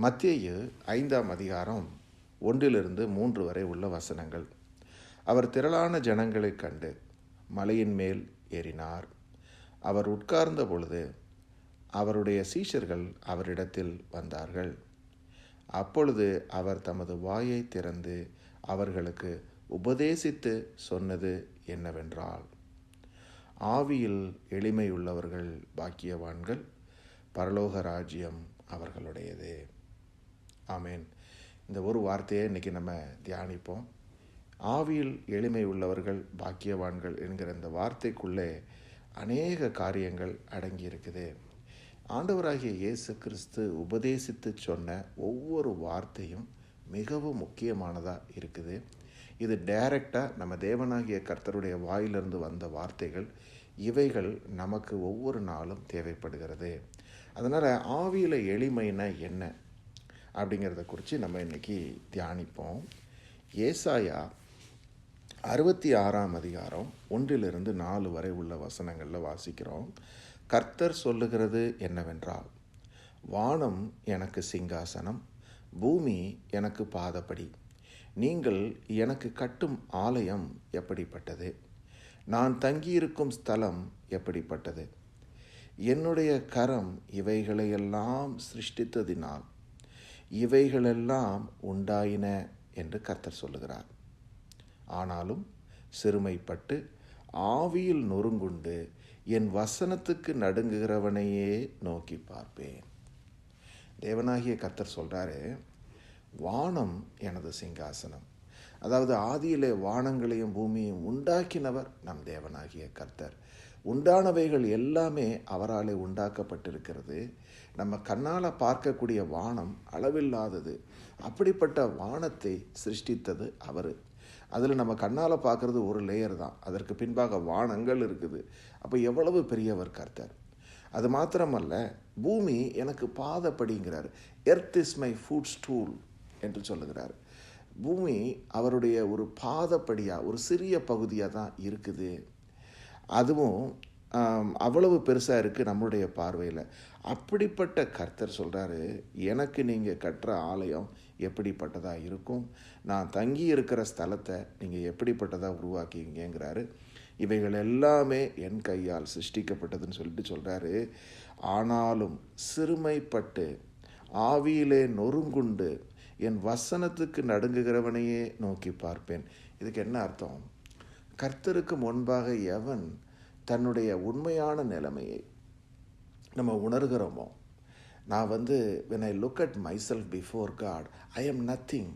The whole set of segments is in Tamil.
மத்தியு ஐந்தாம் அதிகாரம் ஒன்றிலிருந்து மூன்று வரை உள்ள வசனங்கள். அவர் திரளான ஜனங்களைக் கண்டு மலையின் மேல் ஏறினார். அவர் உட்கார்ந்த பொழுது அவருடைய சீஷர்கள் அவரிடத்தில் வந்தார்கள். அப்பொழுது அவர் தமது வாயை திறந்து அவர்களுக்கு உபதேசித்து சொன்னது என்னவென்றால் ஆவியில் எளிமையுள்ளவர்கள் பாக்கியவான்கள் பரலோக ராஜ்யம் அவர்களுடையது. ஆமேன். இந்த ஒரு வார்த்தையை இன்றைக்கி நம்ம தியானிப்போம். ஆவியில் எளிமை உள்ளவர்கள் பாக்கியவான்கள் என்கிற இந்த வார்த்தைக்குள்ளே அநேக காரியங்கள் அடங்கியிருக்குது ஆண்டவராகிய இயேசு கிறிஸ்து உபதேசித்து சொன்ன ஒவ்வொரு வார்த்தையும் மிகவும் முக்கியமானதாக இருக்குது. இது டைரக்டாக நம்ம தேவனாகிய கர்த்தருடைய வாயிலிருந்து வந்த வார்த்தைகள். இவைகள் நமக்கு ஒவ்வொரு நாளும் தேவைப்படுகிறது. அதனால் ஆவியில் எளிமைனா என்ன? அப்படிங்கிறத குறித்து நம்ம இன்றைக்கி தியானிப்போம். ஏசாயா அறுபத்தி ஆறாம் அதிகாரம் ஒன்றிலிருந்து நாலு வரை உள்ள வசனங்களில் வாசிக்கிறோம். கர்த்தர் சொல்லுகிறது என்னவென்றால் வானம் எனக்கு சிங்காசனம் பூமி எனக்கு பாதப்படி. நீங்கள் எனக்கு கட்டும் ஆலயம் எப்படிப்பட்டது? நான் தங்கியிருக்கும் ஸ்தலம் எப்படிப்பட்டது? என்னுடைய கரம் இவைகளையெல்லாம் சிருஷ்டித்ததினால் இவைகளெல்லாம் உண்டாயின என்று கர்த்தர் சொல்லுகிறார். ஆனாலும் சிறுமைப்பட்டு ஆவியில் நொறுங்குண்டு என் வசனத்துக்கு நடுங்குகிறவனையே நோக்கி பார்ப்பேன். தேவனாகிய கர்த்தர் சொல்கிறாரு வானம் எனது சிங்காசனம். அதாவது ஆதியிலே வானங்களையும் பூமியையும் உண்டாக்கினவர் நம் தேவனாகிய கர்த்தர். உண்டானவைகள் எல்லாமே அவராலே உண்டாக்கப்பட்டிருக்கிறது. நம்ம கண்ணால் பார்க்கக்கூடிய வானம் அளவில்லாதது. அப்படிப்பட்ட வானத்தை சிருஷ்டித்தது அவர். அதில் நம்ம கண்ணால் பார்க்குறது ஒரு லேயர் தான். அதற்கு பின்பாக வானங்கள் இருக்குது. அப்போ எவ்வளவு பெரியவர் கர்த்தர்? அது மாத்திரமல்ல பூமி எனக்கு பாதப்படிங்கிறார். Earth is my footstool என்று சொல்லுகிறார். பூமி அவருடைய ஒரு பாதப்படியாக ஒரு சிறிய பகுதியாக தான் இருக்குது. அதுவும் அவ்வளவு பெருசாக இருக்குது நம்மளுடைய பார்வையில். அப்படிப்பட்ட கர்த்தர் சொல்கிறாரு எனக்கு நீங்கள் கட்டுற ஆலயம் எப்படிப்பட்டதாக இருக்கும்? நான் தங்கி இருக்கிற ஸ்தலத்தை நீங்கள் எப்படிப்பட்டதாக உருவாக்கிங்கிறாரு இவைகள் எல்லாமே என் கையால் சிருஷ்டிக்கப்பட்டதுன்னு சொல்லிட்டு சொல்கிறாரு ஆனாலும் சிறுமைப்பட்டு ஆவியிலே நொறுங்குண்டு என் வசனத்துக்கு நடுங்குகிறவனையே நோக்கி பார்ப்பேன். இதுக்கு என்ன அர்த்தம்? கர்த்தருக்கு முன்பாக எவன் தன்னுடைய உண்மையான நிலைமையை நம்ம உணர்கிறோமோ? நான் வந்து when I look at myself before God I am nothing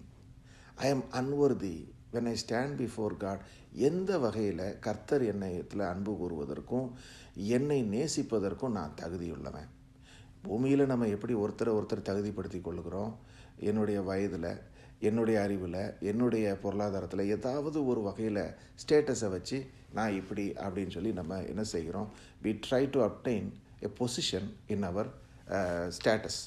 I am unworthy when I stand before God எந்த வகையில் கர்த்தர் என்னையத்தில் அன்பு கூறுவதற்கும் என்னை நேசிப்பதற்கும் நான் தகுதியுள்ளவன். பூமியில் நம்ம எப்படி ஒருத்தரை ஒருத்தர் தகுதிப்படுத்தி கொள்கிறோம் என்னுடைய வயதில் என்னுடைய அறிவில் என்னுடைய பொருளாதாரத்தில் ஏதாவது ஒரு வகையில் ஸ்டேட்டஸை வச்சு நான் இப்படி அப்படின்னு சொல்லி நம்ம என்ன செய்கிறோம்? We try to obtain a position in our status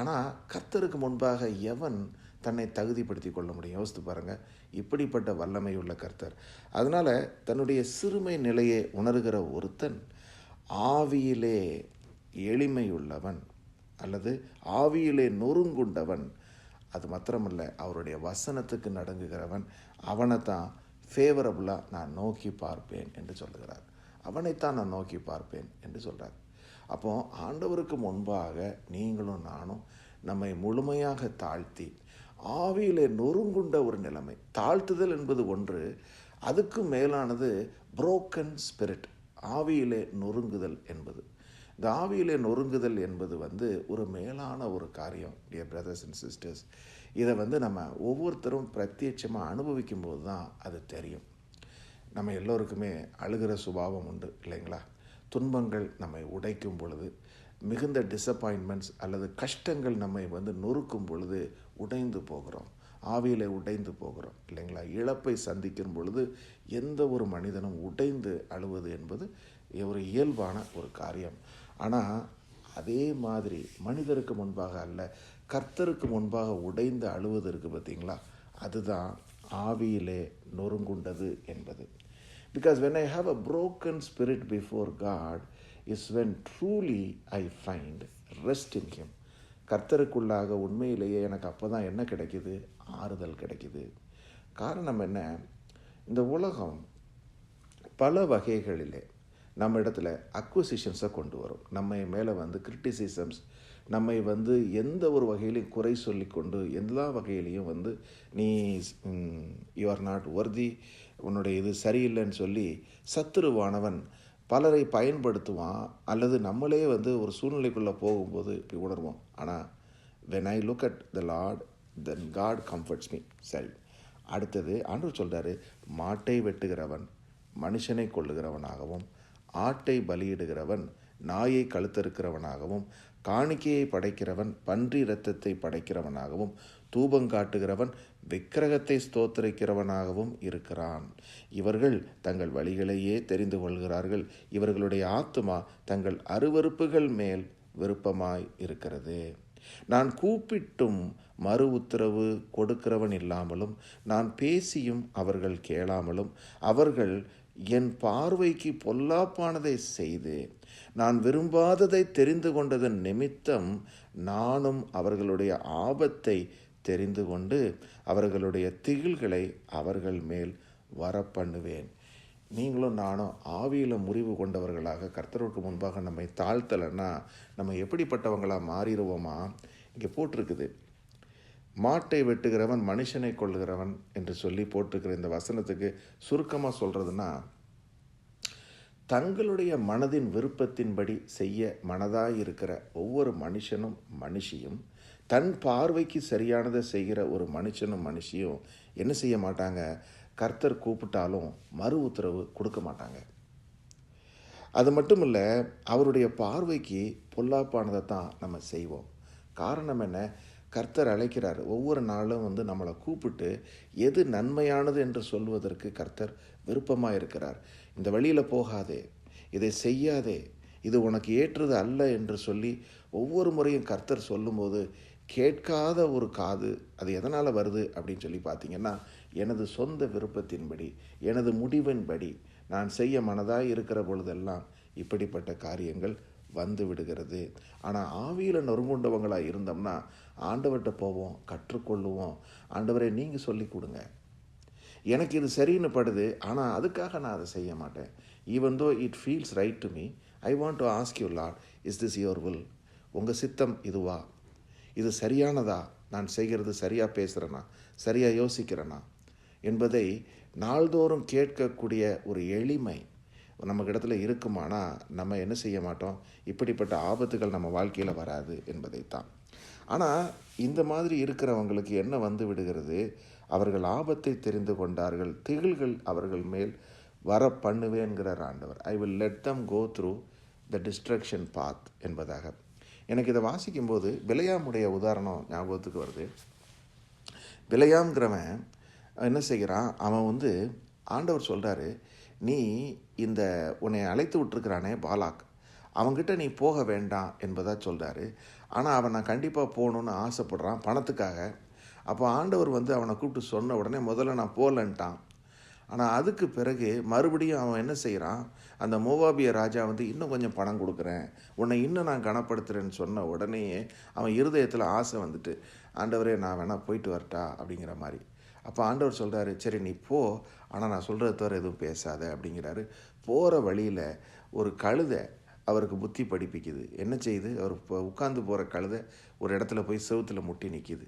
ஆனால் கர்த்தருக்கு முன்பாக எவன் தன்னை தகுதிப்படுத்தி கொள்ள முடியும்? யோசித்து பாருங்கள் இப்படிப்பட்ட வல்லமை உள்ள கர்த்தர். அதனால் தன்னுடைய சிறுமை நிலையை உணர்கிற ஒருத்தன் ஆவியிலே எளிமையுள்ளவன் அல்லது ஆவியிலே நொறுங்குண்டவன் அது மாத்திரமல்ல அவருடைய வசனத்துக்கு நடங்குகிறவன் அவனை தான் ஃபேவரபுளாக நான் நோக்கி பார்ப்பேன் என்று சொல்லுகிறார். அவனைத்தான் நான் நோக்கி பார்ப்பேன் என்று சொல்கிறார் அப்போ ஆண்டவருக்கு முன்பாக நீங்களும் நானும் நம்மை முழுமையாக தாழ்த்தி ஆவியிலே நொறுங்குண்ட ஒரு நிலைமை. தாழ்த்துதல் என்பது ஒன்று அதுக்கு மேலானது புரோக்கன் ஸ்பிரிட் ஆவியிலே நொறுங்குதல் என்பது. இந்த ஆவியிலே நொறுங்குதல் என்பது வந்து ஒரு மேலான ஒரு காரியம் டியர் பிரதர்ஸ் அண்ட் சிஸ்டர்ஸ் இதை வந்து நம்ம ஒவ்வொருத்தரும் பிரத்யட்சமாக அனுபவிக்கும் போது தான் அது தெரியும். நம்ம எல்லோருக்குமே அழுகிற சுபாவம் உண்டு இல்லைங்களா? துன்பங்கள் நம்மை உடைக்கும் பொழுது மிகுந்த டிசப்பாயின்மெண்ட்ஸ் அல்லது கஷ்டங்கள் நம்மை வந்து நொறுக்கும் பொழுது உடைந்து போகிறோம். ஆவியில் உடைந்து போகிறோம். இல்லைங்களா? இழப்பை சந்திக்கும் பொழுது எந்த ஒரு மனிதனும் உடைந்து அழுவது என்பது ஒரு இயல்பான ஒரு காரியம். ஆனால் அதே மாதிரி மனிதருக்கு முன்பாக அல்ல கர்த்தருக்கு முன்பாக உடைந்து அழுவது இருக்குது பார்த்தீங்களா அதுதான் ஆவியிலே நொறுங்குண்டது என்பது. Because when I have a broken spirit before God is when truly I find rest in him கர்த்தருக்குள்ளாக உண்மையிலேயே எனக்கு அப்போ தான் என்ன கிடைக்குது? ஆறுதல் கிடைக்குது. காரணம் என்ன? இந்த உலகம் பல வகைகளிலே நம்ம இடத்துல அக்வசிஷன்ஸை கொண்டு வரும். நம்ம மேலே வந்து கிரிட்டிசிசம்ஸ் நம்மை வந்து எந்த ஒரு வகையிலையும் குறை சொல்லி கொண்டு எல்லா வகையிலையும் வந்து நீ யூ ஆர் நாட் ஒர்தி உன்னுடைய இது சரியில்லைன்னு சொல்லி சத்துருவானவன் பலரை பயன்படுத்துவான் அல்லது நம்மளே வந்து ஒரு சூழ்நிலைக்குள்ளே போகும்போது இப்படி உணர்வோம். ஆனால் when I look at the lord then God comforts me சரி. அடுத்தது ஆண்டவர் சொல்கிறாரு மாட்டை வெட்டுகிறவன் மனுஷனை கொள்ளுகிறவனாகவும் ஆட்டை பலியிடுகிறவன் நாயை கழுத்தறுக்கிறவனாகவும் காணிக்கையை படைக்கிறவன் பன்றி இரத்தத்தை படைக்கிறவனாகவும் தூபங்காட்டுகிறவன் விக்கிரகத்தை ஸ்தோத்தரிக்கிறவனாகவும் இருக்கிறான். இவர்கள் தங்கள் வழிகளையே தெரிந்து கொள்கிறார்கள். இவர்களுடைய ஆத்துமா தங்கள் அருவறுப்புகள் மேல் விருப்பமாய் இருக்கிறது. நான் கூப்பிட்டும் மறு உத்தரவு கொடுக்கிறவன் இல்லாமலும் நான் பேசியும் அவர்கள் கேளாமலும் அவர்கள் என் பார்வைக்கு பொல்லாப்பானதை செய்து நான் விரும்பாததை தெரிந்து கொண்டதன் நிமித்தம் நானும் அவர்களுடைய ஆபத்தை தெரிந்து கொண்டு அவர்களுடைய திகில்களை அவர்கள் மேல் வரப்பண்ணுவேன். நீங்களும் நானும் ஆவியில் முறிவு கொண்டவர்களாக கர்த்தருக்கு முன்பாக நம்மை தாழ்த்தலைன்னா நம்ம எப்படிப்பட்டவங்களாக மாறிடுவோமா? இங்கே போட்டிருக்குது. மாட்டை வெட்டுகிறவன் மனுஷனை கொள்கிறவன் என்று சொல்லி போட்டிருக்கிற இந்த வசனத்துக்கு சுருக்கமாக சொல்கிறதுனா தங்களுடைய மனதின் விருப்பத்தின்படி செய்ய மனதாக இருக்கிற ஒவ்வொரு மனுஷனும் மனுஷியும் தன் பார்வைக்கு சரியானதை செய்கிற ஒரு மனுஷனும் மனுஷியும் என்ன செய்ய மாட்டாங்க? கர்த்தர் கூப்பிட்டாலும் மறு உத்தரவு கொடுக்க மாட்டாங்க. அது மட்டும் இல்லை அவருடைய பார்வைக்கு பொல்லாப்பானதை தான் நம்ம செய்வோம். காரணம் என்ன? கர்த்தர் அழைக்கிறார். ஒவ்வொரு நாளும் வந்து நம்மளை கூப்பிட்டு எது நன்மையானது என்று சொல்வதற்கு கர்த்தர் விருப்பமாக இருக்கிறார். இந்த வழியில் போகாதே. இதை செய்யாதே. இது உனக்கு ஏற்றது அல்ல என்று சொல்லி ஒவ்வொரு முறையும் கர்த்தர் சொல்லும்போது கேட்காத ஒரு காது அது எதனால் வருது அப்படின்னு சொல்லி பார்த்தீங்கன்னா எனது சொந்த விருப்பத்தின்படி எனது முடிவின்படி நான் செய்ய மனதாக இருக்கிற பொழுதெல்லாம் இப்படிப்பட்ட காரியங்கள் வந்து விடுகிறது. ஆனால் ஆவியில் நொறுங்குண்டவங்களாக இருந்தோம்னா ஆண்டவர்கிட்ட போவோம் கற்றுக்கொள்ளுவோம். ஆண்டவரை நீங்கள் சொல்லி கொடுங்க. எனக்கு இது சரின்னு படுது ஆனால் அதுக்காக நான் அதை செய்ய மாட்டேன். Even though it feels right to me I want to ask you lord is this your will உங்கள் சித்தம் இதுவா? இது சரியானதா? நான் செய்கிறது சரியாக பேசுகிறேனா சரியாக யோசிக்கிறேனா? என்பதை நாள்தோறும் கேட்கக்கூடிய ஒரு எளிமை நமக்கு இடத்துல இருக்குமானா நம்ம என்ன செய்ய மாட்டோம்? இப்படிப்பட்ட ஆபத்துகள் நம்ம வாழ்க்கையில் வராது என்பதைத்தான். ஆனால் இந்த மாதிரி இருக்கிறவங்களுக்கு என்ன வந்து விடுகிறது? அவர்கள் ஆபத்தை தெரிந்து கொண்டார்கள் திகில்கள் அவர்கள் மேல் வர பண்ணுவேன்கிறார் ஆண்டவர். I will let them go through the destruction path என்பதாக. எனக்கு இதை வாசிக்கும்போது விலையாமுடைய உதாரணம் ஞாபகத்துக்கு வருது. விலையாம்ங்கிறவன் என்ன செய்கிறான்? அவன் வந்து ஆண்டவர் சொல்கிறாரு நீ இந்த உன்னை அழைத்து விட்டுருக்கிறானே பாலாக். அவங்ககிட்ட நீ போக வேண்டாம் என்பதாக சொல்கிறாரு ஆனால் அவன் நான் கண்டிப்பாக போகணுன்னு ஆசைப்படுறான் பணத்துக்காக. அப்போ ஆண்டவர் வந்து அவனை கூப்பிட்டு சொன்ன உடனே முதல்ல நான் போகலன்ட்டான். ஆனால் அதுக்கு பிறகு மறுபடியும் அவன் என்ன செய்கிறான் அந்த மோவாபிய ராஜா வந்து இன்னும் கொஞ்சம் பணம் கொடுக்குறேன். உன்னை இன்னும் நான் கனப்படுத்துகிறேன்னு சொன்ன உடனேயே அவன் இருதயத்தில் ஆசை வந்துட்டு ஆண்டவரே நான் வேணால் போயிட்டு வரட்டா? அப்படிங்கிற மாதிரி. அப்போ ஆண்டவர் சொல்கிறாரு சரி நீ போ. ஆனால் நான் சொல்கிறத தவிர எதுவும் பேசாத. அப்படிங்கிறாரு. போகிற வழியில் ஒரு கழுதை அவருக்கு புத்தி படிப்பிக்குது. என்ன செய்யுது? அவர் இப்போ உட்காந்து போகிற கழுதை ஒரு இடத்துல போய் செவுத்தில் முட்டி நிற்கிது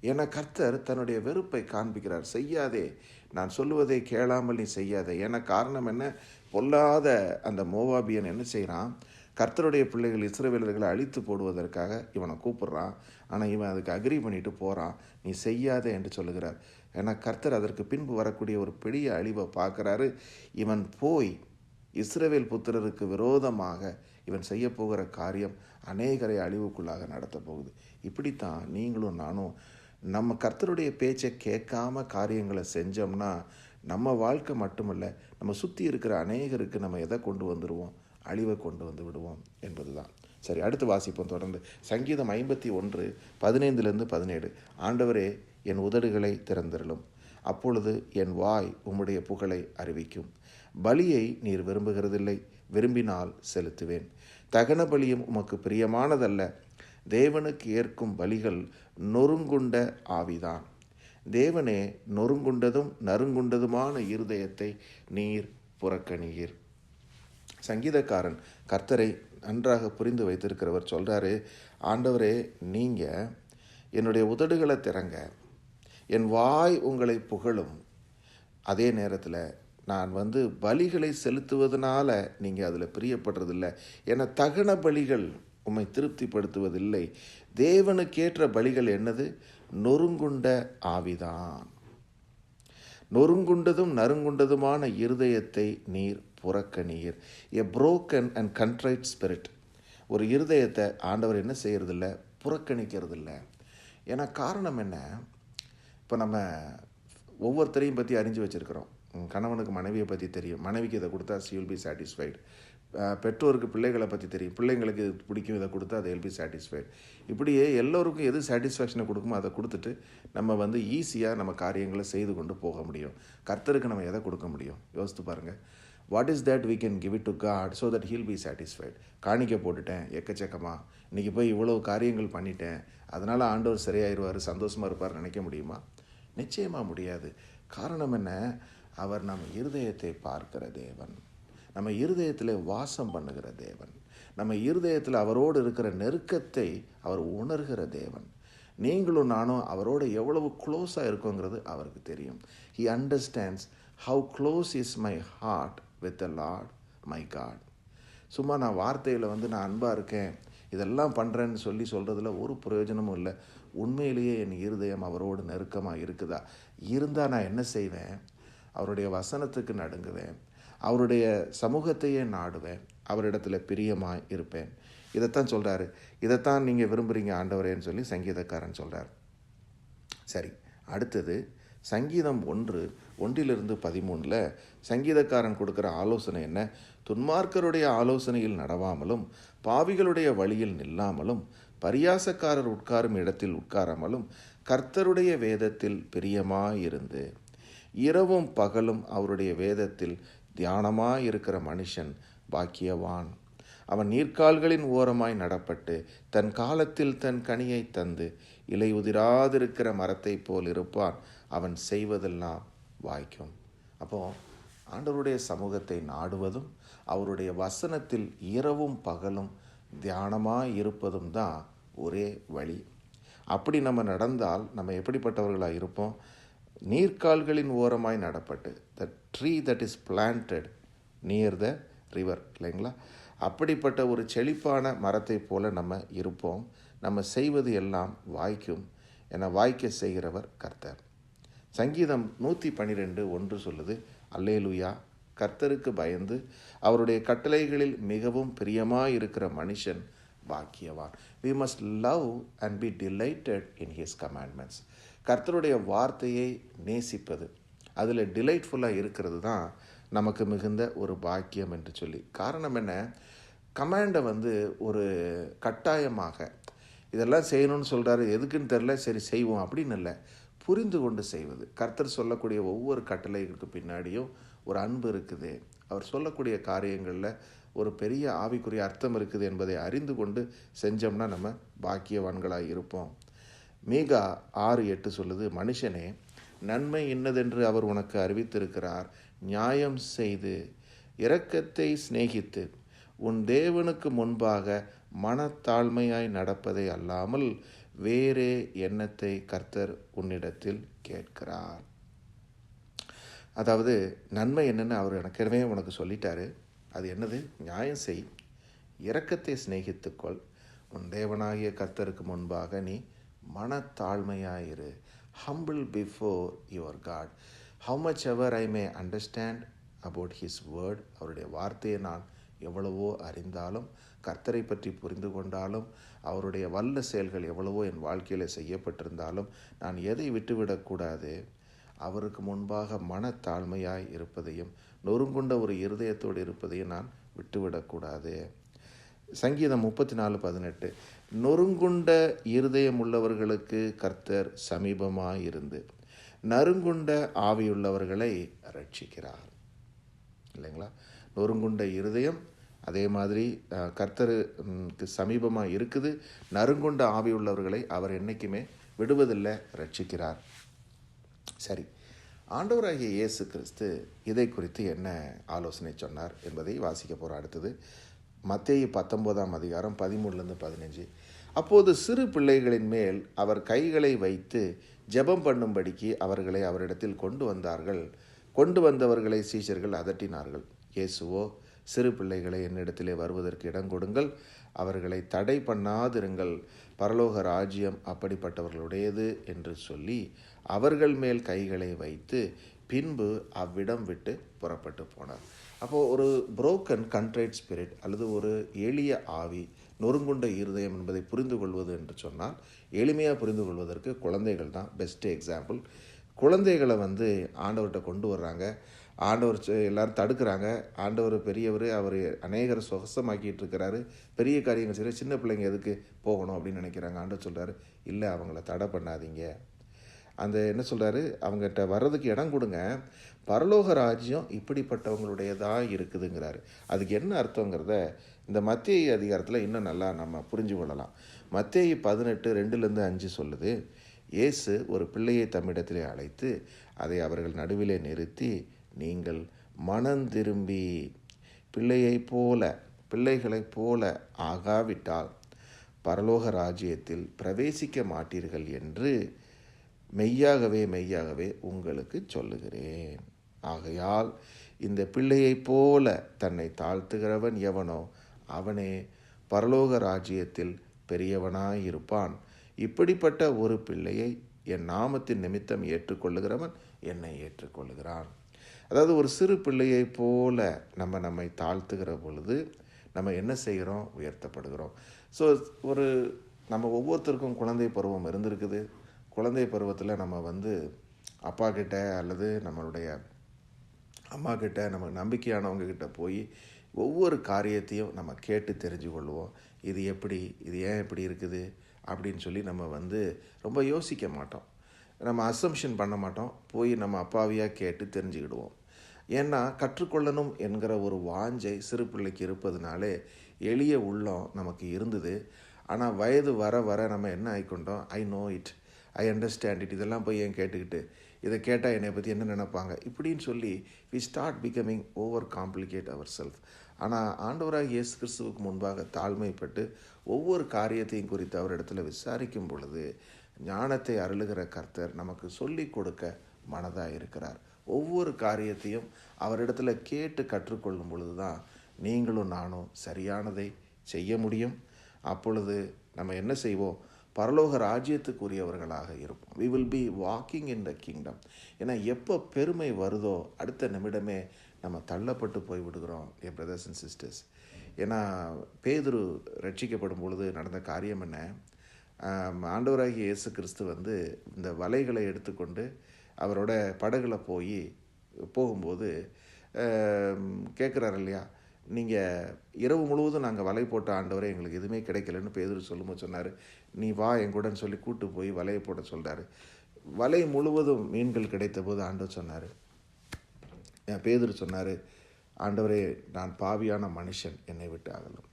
என கர்த்தர் தன்னுடைய வெறுப்பை காண்பிக்கிறார். செய்யாதே நான் சொல்லுவதை கேளாமல் நீ செய்யாதே. ஏன்னா காரணம் என்ன? பொல்லாத அந்த மோவாபியன் என்ன செய்கிறான் கர்த்தருடைய பிள்ளைகள் இஸ்ரவேலர்களை அழித்து போடுவதற்காக இவனை கூப்பிட்றான். ஆனால் இவன் அதுக்கு அக்ரி பண்ணிட்டு போகிறான் நீ செய்யாதே என்று சொல்லுகிறார். ஏன்னா கர்த்தர் அதற்கு பின்பு வரக்கூடிய ஒரு பெரிய அழிவை பார்க்குறாரு. இவன் போய் இஸ்ரவேல் புத்திரருக்கு விரோதமாக இவன் செய்ய போகிற காரியம் அநேகரை அழிவுக்குள்ளாக நடத்த போகுது. இப்படித்தான் நீங்களும் நானும் நம்ம கர்த்தருடைய பேச்சை கேட்காம காரியங்களை செஞ்சோம்னா நம்ம வாழ்க்கை மட்டுமல்ல நம்ம சுற்றி இருக்கிற அநேகருக்கு நம்ம எதை கொண்டு வந்துடுவோம் அழிவை கொண்டு வந்து விடுவோம் என்பது தான் சரி அடுத்து வாசிப்போம். தொடர்ந்து சங்கீதம் ஐம்பத்தி ஒன்று பதினைந்துலேருந்து பதினேழு. ஆண்டவரே என் உதடுகளை திறந்திரலும் அப்பொழுது என் வாய் உம்முடைய புகழை அறிவிக்கும். பலியை நீர் விரும்புகிறதில்லை. விரும்பினால் செலுத்துவேன். தகன பலியும் உமக்கு பிரியமானதல்ல. தேவனுக்கு ஏற்கும் பலிகள் நொறுங்குண்ட ஆவிதான். தேவனே நொறுங்குண்டதும் நறுங்குண்டதுமான இருதயத்தை நீர் புறக்கணியீர். சங்கீதக்காரன் கர்த்தரை நன்றாக புரிந்து வைத்திருக்கிறவர் சொல்கிறாரு ஆண்டவரே நீங்கள் என்னுடைய உதடுகளை திறங்க என் வாய் உங்களை புகழும். அதே நேரத்தில் நான் வந்து பலிகளை செலுத்துவதனால நீங்கள் அதில் பிரியப்படுறதில்லை. என தகன பலிகள் உம்மை திருப்திப்படுத்துவதில்லை. தேவனுக்கேற்ற பலிகள் என்னது? நொறுங்குண்ட ஆவிதான். நொறுங்குண்டதும் நறுங்குண்டதுமான இருதயத்தை நீர் புறக்கணீர் a broken and contrite spirit ஒரு இருதயத்தை ஆண்டவர் என்ன செய்கிறதில்ல புறக்கணிக்கிறதில்ல. ஏன்னா காரணம் என்ன? இப்போ நம்ம ஒவ்வொருத்தரையும் பற்றி அறிஞ்சு வச்சுருக்கிறோம். கணவனுக்கு மனைவியை பற்றி தெரியும். மனைவிக்கு இதை கொடுத்தா சி வில் பி சாட்டிஸ்ஃபைடு பெற்றோருக்கு பிள்ளைகளை பற்றி தெரியும். பிள்ளைங்களுக்கு இது பிடிக்கும் இதை கொடுத்தா அதை எல் பி சாட்டிஸ்ஃபைடு இப்படியே எல்லோருக்கும் எது சாட்டிஸ்ஃபேக்ஷனை கொடுக்குமோ அதை கொடுத்துட்டு நம்ம வந்து ஈஸியாக நம்ம காரியங்களை செய்து கொண்டு போக முடியும். கர்த்தருக்கு நம்ம எதை கொடுக்க முடியும்? யோசித்து பாருங்கள் what is that we can give it to God so that he'll be satisfied காணிக்க போட்டுட்டேன் எக்கச்சக்கமாக இன்றைக்கி போய் இவ்வளோ காரியங்கள் பண்ணிட்டேன். அதனால் ஆண்டவர் சரியாயிடுவார் சந்தோஷமாக இருப்பார் நினைக்க முடியுமா? நிச்சயமாக முடியாது. காரணம் என்ன? அவர் நம் இருதயத்தை பார்க்கிற தேவன். நம்ம இருதயத்தில் வாசம் பண்ணுகிற தேவன். நம்ம இருதயத்தில் அவரோடு இருக்கிற நெருக்கத்தை அவர் உணர்கிற தேவன். நீங்களும் நானும் அவரோட எவ்வளவு க்ளோஸாக இருக்கோங்கிறது அவருக்கு தெரியும். He understands how close is my heart with the Lord my God சும்மா நான் வார்த்தையில் வந்து நான் அன்பாக இருக்கேன் இதெல்லாம் பண்ணுறேன்னு சொல்லி சொல்கிறதுல ஒரு பிரயோஜனமும் இல்லை. உண்மையிலேயே என் இருதயம் அவரோடு நெருக்கமாக இருக்குதா? இருந்தால் நான் என்ன செய்வேன்? அவருடைய வசனத்துக்கு நடுங்குவேன். அவருடைய சமூகத்தையே நாடுவேன். அவரிடத்துல பிரியமாக இருப்பேன். இதைத்தான் சொல்கிறாரு இதைத்தான் நீங்கள் விரும்புகிறீங்க ஆண்டவரேன்னு சொல்லி சங்கீதக்காரன் சொல்கிறார் சரி அடுத்தது சங்கீதம் ஒன்று ஒன்றிலிருந்து பதிமூணில் சங்கீதக்காரன் கொடுக்குற ஆலோசனை என்ன? துன்மார்க்கருடைய ஆலோசனையில் நடவாமலும் பாவிகளுடைய வழியில் நில்லாமலும் பரியாசக்காரர் உட்காரும் இடத்தில் உட்காராமலும் கர்த்தருடைய வேதத்தில் பிரியமாயிருந்து இரவும் பகலும் அவருடைய வேதத்தில் தியானமாக இருக்கிற மனுஷன் பாக்கியவான். அவன் நீர்க்கால்களின் ஓரமாய் நடப்பட்டு தன் காலத்தில் தன் கனியை தந்து இலை உதிராதிருக்கிற மரத்தைப் போல் இருப்பான். அவன் செய்வதெல்லாம் வாய்க்கும். அப்போ ஆண்டவருடைய சமூகத்தை நாடுவதும் அவருடைய வசனத்தில் இரவும் பகலும் தியானமாக இருப்பதும் தான் ஒரே வழி. அப்படி நம்ம நடந்தால் நம்ம எப்படிப்பட்டவர்களாக இருப்போம் நீர்க்கால்களின் ஓரமாய் நடப்பட்டு the tree that is planted near the river இல்லைங்களா? அப்படிப்பட்ட ஒரு செழிப்பான மரத்தை போல நம்ம இருப்போம். நம்ம செய்வது எல்லாம் வாய்க்கும் என வாய்க்க செய்கிறவர் கர்த்தர். சங்கீதம் நூற்றி பன்னிரெண்டு ஒன்று சொல்லுது அல்லேலுயா கர்த்தருக்கு பயந்து அவருடைய கட்டளைகளில் மிகவும் பிரியமாக இருக்கிற மனுஷன் பாக்கியவான். We must love and be delighted in his commandments கர்த்தருடைய வார்த்தையை நேசிப்பது அதில் டிலைட்ஃபுல்லாக இருக்கிறது தான் நமக்கு மிகுந்த ஒரு பாக்கியம் என்று சொல்லி. காரணம் என்ன? கமாண்டை வந்து ஒரு கட்டாயமாக இதெல்லாம் செய்யணும்னு சொல்கிறாரு எதுக்குன்னு தெரில சரி செய்வோம் அப்படின்னு இல்லை. புரிந்து கொண்டு செய்வது. கர்த்தர் சொல்லக்கூடிய ஒவ்வொரு கட்டளைகளுக்கு பின்னாடியும் ஒரு அன்பு இருக்குது. அவர் சொல்லக்கூடிய காரியங்களில் ஒரு பெரிய ஆவிக்குரிய அர்த்தம் இருக்குது என்பதை அறிந்து கொண்டு செஞ்சோம்னா நம்ம பாக்கியவான்களாக இருப்போம். மீகா ஆறு எட்டு சொல்லுது மனுஷனே நன்மை இன்னதென்று அவர் உனக்கு அறிவித்திருக்கிறார். நியாயம் செய்து இரக்கத்தை சிநேகித்து உன் தேவனுக்கு முன்பாக மனத்தாழ்மையாய் நடப்பதை அல்லாமல் வேறே எண்ணத்தை கர்த்தர் உன்னிடத்தில் கேட்கிறார். அதாவது நன்மை என்னன்னு அவர் எனக்கெனவே உனக்கு சொல்லிட்டாரு. அது என்னது? நியாயம் செய் இரக்கத்தை சிநேகித்துக்கொள். உன் தேவனாகிய கர்த்தருக்கு முன்பாக நீ மனத்தாழ்மையாயிரு. Humble before your God how much ever I may understand about his word அவருடைய வார்த்தையை நான் எவ்வளவோ அறிந்தாலும் கர்த்தரை பற்றி புரிந்து கொண்டாலும் அவருடைய வல்ல செயல்கள் எவ்வளவோ என் வாழ்க்கையில் செய்யப்பட்டிருந்தாலும் நான் எதை விட்டுவிடக்கூடாது அவருக்கு முன்பாக மனத்தாழ்மையாய் இருப்பதையும் நொறுங்குண்ட ஒரு இருதயத்தோடு இருப்பதையும் நான் விட்டுவிடக்கூடாது சங்கீதம் முப்பத்தி நாலு பதினெட்டு. நொறுங்குண்ட இருதயம் உள்ளவர்களுக்கு கர்த்தர் சமீபமாயிருந்து நறுங்குண்ட ஆவியுள்ளவர்களை ரட்சிக்கிறார் இல்லைங்களா? நொறுங்குண்ட இருதயம் அதே மாதிரி கர்த்தருக்கு சமீபமாக இருக்குது நறுங்குண்ட ஆவி உள்ளவர்களை அவர் என்றைக்குமே விடுவதில்லை ரட்சிக்கிறார் சரி ஆண்டவராகிய இயேசு கிறிஸ்து இதை குறித்து என்ன ஆலோசனை சொன்னார் என்பதை வாசிக்க போகிற அடுத்தது மத்திய பத்தொன்பதாம் அதிகாரம் பதிமூணுலேருந்து பதினஞ்சு. அப்போது சிறு பிள்ளைகளின் மேல் அவர் கைகளை வைத்து ஜெபம் பண்ணும்படிக்கு அவர்களை அவரிடத்தில் கொண்டு வந்தார்கள். கொண்டு வந்தவர்களை சீஷர்கள் அதட்டினார்கள். இயேசுவோ சிறு பிள்ளைகளை என்னிடத்திலே வருவதற்கு இடம் கொடுங்கள். அவர்களை தடை பண்ணாதிருங்கள். பரலோக ராஜ்யம் அப்படிப்பட்டவர்களுடையது என்று சொல்லி அவர்கள் மேல் கைகளை வைத்து பின்பு அவ்விடம் விட்டு புறப்பட்டு போனார். அப்போது ஒரு புரோக்கன் கண்ட்ரைட் ஸ்பிரிட் அல்லது ஒரு எளிய ஆவி நொறுங்குண்ட இருதயம் என்பதை புரிந்து கொள்வது என்று சொன்னால் எளிமையாக புரிந்து கொள்வதற்கு குழந்தைகள் தான் பெஸ்ட்டு எக்ஸாம்பிள் குழந்தைகளை வந்து ஆண்டவர்கிட்ட கொண்டு வர்றாங்க. ஆண்டவர் செ- எல்லாரும் தடுக்கிறாங்க. ஆண்டவர் பெரியவர் அவர் அநேகரை சுகசமாக்கிட்டு இருக்கிறாரு. பெரிய காரியங்கள் சரி சின்ன பிள்ளைங்க எதுக்கு போகணும் அப்படின்னு நினைக்கிறாங்க. ஆண்டவர் சொல்கிறாரு இல்லை அவங்கள தடை பண்ணாதீங்க. அந்த என்ன சொல்கிறாரு அவங்ககிட்ட வர்றதுக்கு இடம் கொடுங்க. பரலோக ராஜ்யம் இப்படிப்பட்டவங்களுடையதாக இருக்குதுங்கிறாரு. அதுக்கு என்ன அர்த்தங்கிறத இந்த மத்திய அதிகாரத்தில் இன்னும் நல்லா நம்ம புரிஞ்சு கொள்ளலாம். மத்திய பதினெட்டு ரெண்டுலேருந்து அஞ்சு சொல்லுது. இயேசு ஒரு பிள்ளையை தம்மிடத்திலே அழைத்து அதை அவர்கள் நடுவிலே நிறுத்தி நீங்கள் மனம் திரும்பி பிள்ளையைப் போல பிள்ளைகளைப் போல ஆகாவிட்டால் பரலோக ராஜ்யத்தில் பிரவேசிக்க மாட்டீர்கள் என்று மெய்யாகவே மெய்யாகவே உங்களுக்கு சொல்லுகிறேன். ஆகையால் இந்த பிள்ளையைப் போல தன்னை தாழ்த்துகிறவன் எவனோ அவனே பரலோக ராஜ்யத்தில் பெரியவனாயிருப்பான். இப்படிப்பட்ட ஒரு பிள்ளையை என் நாமத்தின் நிமித்தம் ஏற்றுக்கொள்ளுகிறவன் என்னை ஏற்றுக்கொள்ளுகிறான் அதாவது ஒரு சிறு பிள்ளையைப் போல நம்ம நம்மை தாழ்த்துகிற பொழுது நம்ம என்ன செய்கிறோம்? உயர்த்தப்படுகிறோம். ஸோ ஒரு நம்ம ஒவ்வொருத்தருக்கும் குழந்தை பருவம் இருந்திருக்குது. குழந்தை பருவத்தில் நம்ம வந்து அப்பா கிட்ட அல்லது நம்மளுடைய அம்மா கிட்ட நம்ம நம்பிக்கையானவங்க கிட்ட போய் ஒவ்வொரு காரியத்தையும் நம்ம கேட்டு தெரிஞ்சு கொள்வோம். இது எப்படி இது ஏன் இப்படி இருக்குது? அப்படின்னு சொல்லி நம்ம வந்து ரொம்ப யோசிக்க மாட்டோம். நம்ம அசம்ஷன் பண்ண மாட்டோம். போய் நம்ம அப்பாவியாக கேட்டு தெரிஞ்சுக்கிடுவோம். ஏன்னா கற்றுக்கொள்ளணும் என்கிற ஒரு வாஞ்சை சிறு பிள்ளைக்கு இருப்பதுனாலே எளிய உள்ளம் நமக்கு இருந்தது. ஆனால் வயது வர வர நம்ம என்ன ஆகிக்கொண்டோம் I know it I understand it இதெல்லாம் போய் ஏன் கேட்டுக்கிட்டு? இதை கேட்டால் என்னை பற்றி என்ன நினைப்பாங்க? இப்படின்னு சொல்லி we start becoming over complicate our self ஆனால் ஆண்டவராக இயேசு கிறிஸ்துவுக்கு முன்பாக தாழ்மைப்பட்டு ஒவ்வொரு காரியத்தையும் குறித்து அவரிடத்துல விசாரிக்கும் பொழுது ஞானத்தை அருளுகிற கர்த்தர் நமக்கு சொல்லி கொடுக்க மனதாக இருக்கிறார். ஒவ்வொரு காரியத்தையும் அவரிடத்துல கேட்டு கற்றுக்கொள்ளும் பொழுது தான் நீங்களும் நானும் சரியானதை செய்ய முடியும். அப்பொழுது நம்ம என்ன செய்வோம்? பரலோக ராஜ்யத்துக்குரியவர்களாக இருப்போம். We will be walking in the kingdom ஏன்னா எப்போ பெருமை வருதோ அடுத்த நிமிடமே நம்ம தள்ளப்பட்டு போய் விடுகிறோம் என் பிரதர்ஸ் அண்ட் சிஸ்டர்ஸ் ஏன்னா பேதுரு ரட்சிக்கப்படும் பொழுது நடந்த காரியம் என்ன? ஆண்டவராகிய இயேசு கிறிஸ்து வந்து இந்த வலைகளை எடுத்துக்கொண்டு அவரோட படகுல போய் போகும்போது கேட்குறாரு இல்லையா? நீங்கள் இரவு முழுவதும் நாங்கள் வலை போட்ட ஆண்டவரே எங்களுக்கு எதுவுமே கிடைக்கலன்னு பேதுரு சொல்லும்போது சொன்னார். நீ வா எங்குடன் சொல்லி கூட்டு போய் வலையை போட சொல்கிறாரு வலை முழுவதும் மீன்கள் கிடைத்த போது ஆண்டவர் சொன்னார். என் பேதர் சொன்னார் ஆண்டவரே நான் பாவியான மனுஷன் என்னை விட்டு அகலும்.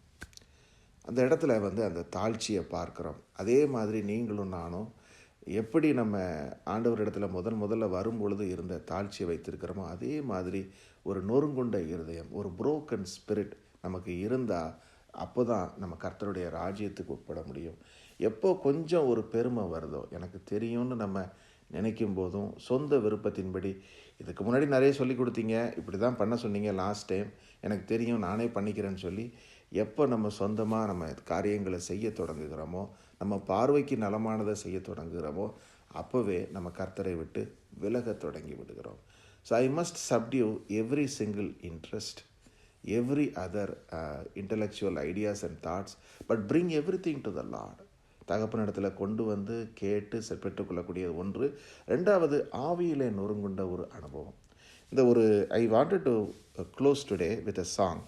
அந்த இடத்துல வந்து அந்த தாழ்ச்சியை பார்க்குறோம். அதே மாதிரி நீங்களும் நானும் எப்படி நம்ம ஆண்டவர் இடத்துல முதன் முதல்ல வரும் பொழுது இருந்த தாழ்ச்சியை வைத்திருக்கிறோமோ அதே மாதிரி ஒரு நொறுங்குண்ட இருதயம் ஒரு புரோக்கன் ஸ்பிரிட் நமக்கு இருந்தால் அப்போ தான் நம்ம கர்த்தருடைய ராஜ்யத்துக்கு உட்பட முடியும். எப்போ கொஞ்சம் ஒரு பெருமை வருதோ எனக்கு தெரியும்னு நம்ம நினைக்கும் போதும் சொந்த விருப்பத்தின்படி இதுக்கு முன்னாடி நிறைய சொல்லி கொடுத்தீங்க இப்படி தான் பண்ண சொன்னீங்க லாஸ்ட் டைம் எனக்கு தெரியும் நானே பண்ணிக்கிறேன்னு சொல்லி எப்போ நம்ம சொந்தமாக நம்ம காரியங்களை செய்ய தொடங்குகிறோமோ நம்ம பார்வைக்கு நலமானதை செய்ய தொடங்குகிறோமோ அப்போவே நம்ம கர்த்தரை விட்டு விலகத் தொடங்கி விடுகிறோம். So I must subdue every single interest every other intellectual ideas and thoughts but bring everything to the Lord தகப்பனிடத்தில் கொண்டு வந்து கேட்டு செ- பெற்றுக்கொள்ளக்கூடிய ஒன்று. ரெண்டாவது ஆவியிலே நொறுங்குண்ட ஒரு அனுபவம். இந்த ஒரு I wanted to close today with a song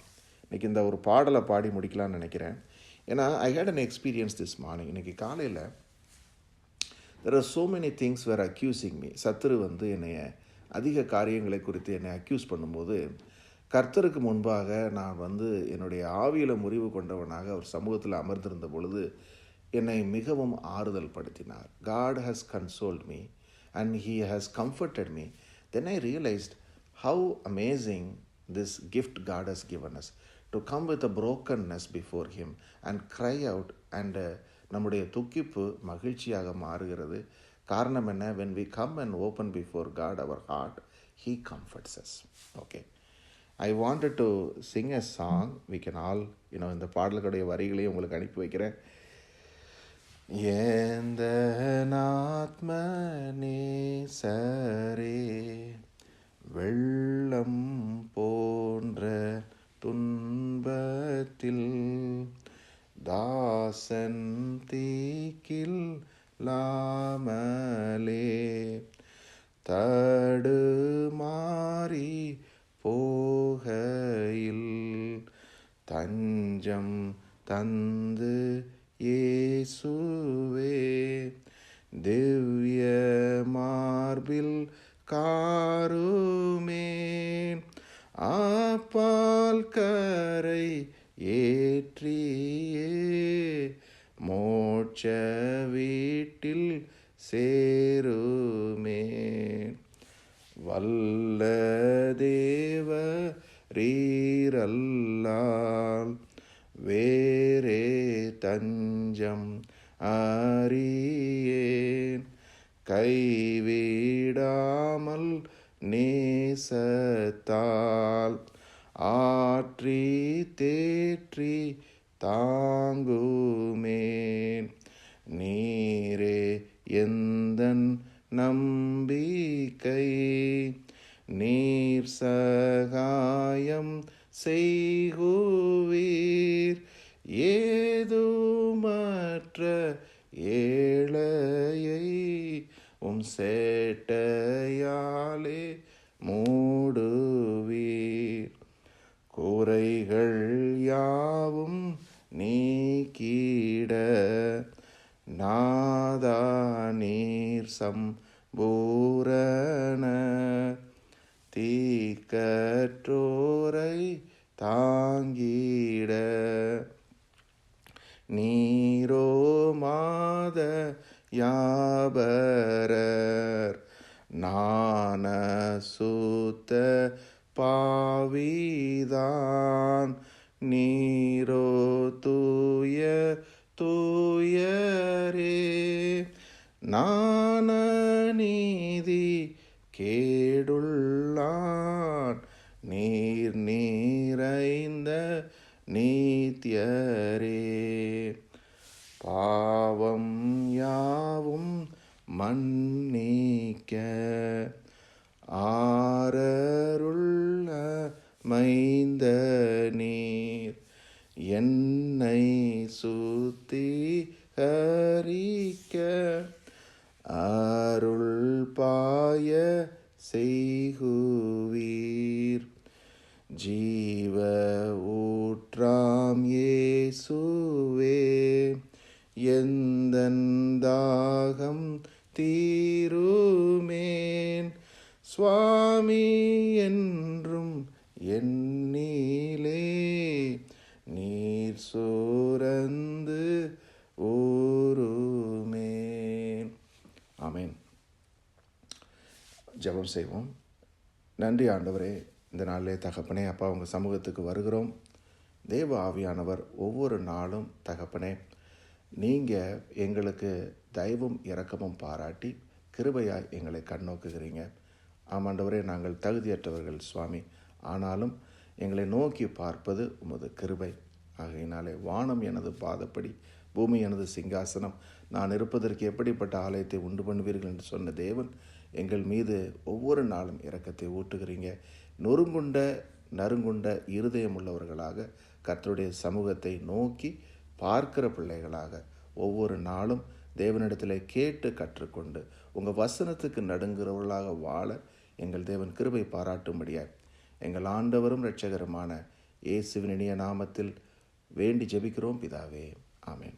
இன்றைக்கி இந்த ஒரு பாடலை பாடி முடிக்கலாம்னு நினைக்கிறேன். ஏன்னா I had an experience this morning இன்னைக்கு காலையில் there are so many things were accusing me சத்துரு வந்து என்னைய அதிக காரியங்களை குறித்து என்னை அக்யூஸ் பண்ணும்போது கர்த்தருக்கு முன்பாக நான் வந்து என்னுடைய ஆவியில் முறிவு கொண்டவனாக அவர் சமூகத்தில் அமர்ந்திருந்த பொழுது என்னை மிகவும் ஆறுதல் படுத்தினார். God has consoled me and he has comforted me then I realised how amazing this gift God has given us to come with a brokenness before him and cry out and நம்முடைய துக்கிப்பு மகிழ்ச்சியாக மாறுகிறது. காரணம் என்ன? When we come and open before God our heart he comforts us okay I wanted to sing a song we can all இன்னும் இந்த பாடல்களுடைய வரிகளையும் உங்களுக்கு அனுப்பி வைக்கிறேன். ஏந்த நாத்ம வெள்ளம் போன்ற துன்பத்தில் தாசன் தீக்கில் லாமலே தடுமாறி போகையில் தஞ்சம் தந்து இயேசுவே திவ்ய மார்பில் காருமே ஆப்பால் கரை ஏற்றியே மோட்ச வீட்டில் சேருமே வல்ல தேவ ரீரல்லால் வேறே தஞ்சம் அறியேன் கைவிடாமல் நேசத்தால் ஆற்றி தேற்றி தாங்குமேன். நீரே எந்தன் நம்பிக்கை? நீர் சகாயம் செய்குவீர். ஏதுமற்ற ஏழையை உம் சேட்டையாலே மூடுவீர். குறைகள் யாவும் நீக்கிட நாதா நீர் சம்பூரண தீக்கற்றோரை தாங்கிட நீரோ மாத யாபரர் நான சூத்த பாவிதான். நீரோ தூய தூயரே நான நீதி கேடுள்ளான். நீர் நீரைந்த நீத்தியரே. பாவம் யாவும் மன்னிக்க. ஆரருள்ள மைந்த நீர் என்னை சுத்தி ஹரிக்க. அருள் பாய செய்குவீர். ஜீவ ஊற்றாம் இயேசுவே எந்தன் தாகம் தீருமேன்? சுவாமி என்றும் எண்ணிலே நீர் சோரந்து ஊருமேன். ஆமேன். ஜெபம் செய்வோம். நன்றி ஆண்டவரே இந்த நாளிலே தகப்பனே அப்பா உங்கள் சமூகத்துக்கு வருகிறோம். தேவ ஆவியானவர் ஒவ்வொரு நாளும் தகப்பனே நீங்கள் எங்களுக்கு தயவும் இரக்கமும் பாராட்டி கிருபையாய் எங்களை கண்ணோக்குகிறீங்க ஆமாண்டவரே நாங்கள் தகுதியற்றவர்கள் சுவாமி. ஆனாலும் எங்களை நோக்கி பார்ப்பது உமது கிருபை. ஆகையினாலே வானம் எனது பாதப்படி பூமி எனது சிங்காசனம். நான் இருப்பதற்கு எப்படிப்பட்ட ஆலயத்தை உண்டு பண்ணுவீர்கள் என்று சொன்ன தேவன் எங்கள் மீது ஒவ்வொரு நாளும் இரக்கத்தை ஊட்டுகிறீங்க. நொறுங்குண்ட நறுங்குண்ட இருதயம் உள்ளவர்களாக கர்த்தருடைய சமூகத்தை நோக்கி பார்க்கிற பிள்ளைகளாக ஒவ்வொரு நாளும் தேவனிடத்தில் கேட்டு கற்றுக்கொண்டு உங்கள் வசனத்துக்கு நடுங்கிறவர்களாக வாழ எங்கள் தேவன் கிருபை பாராட்டும்படியாய். எங்கள் ஆண்டவரும் இரட்சகருமான இயேசுவின் இனிய நாமத்தில் வேண்டி ஜெபிக்கிறோம் பிதாவே. ஆமேன்.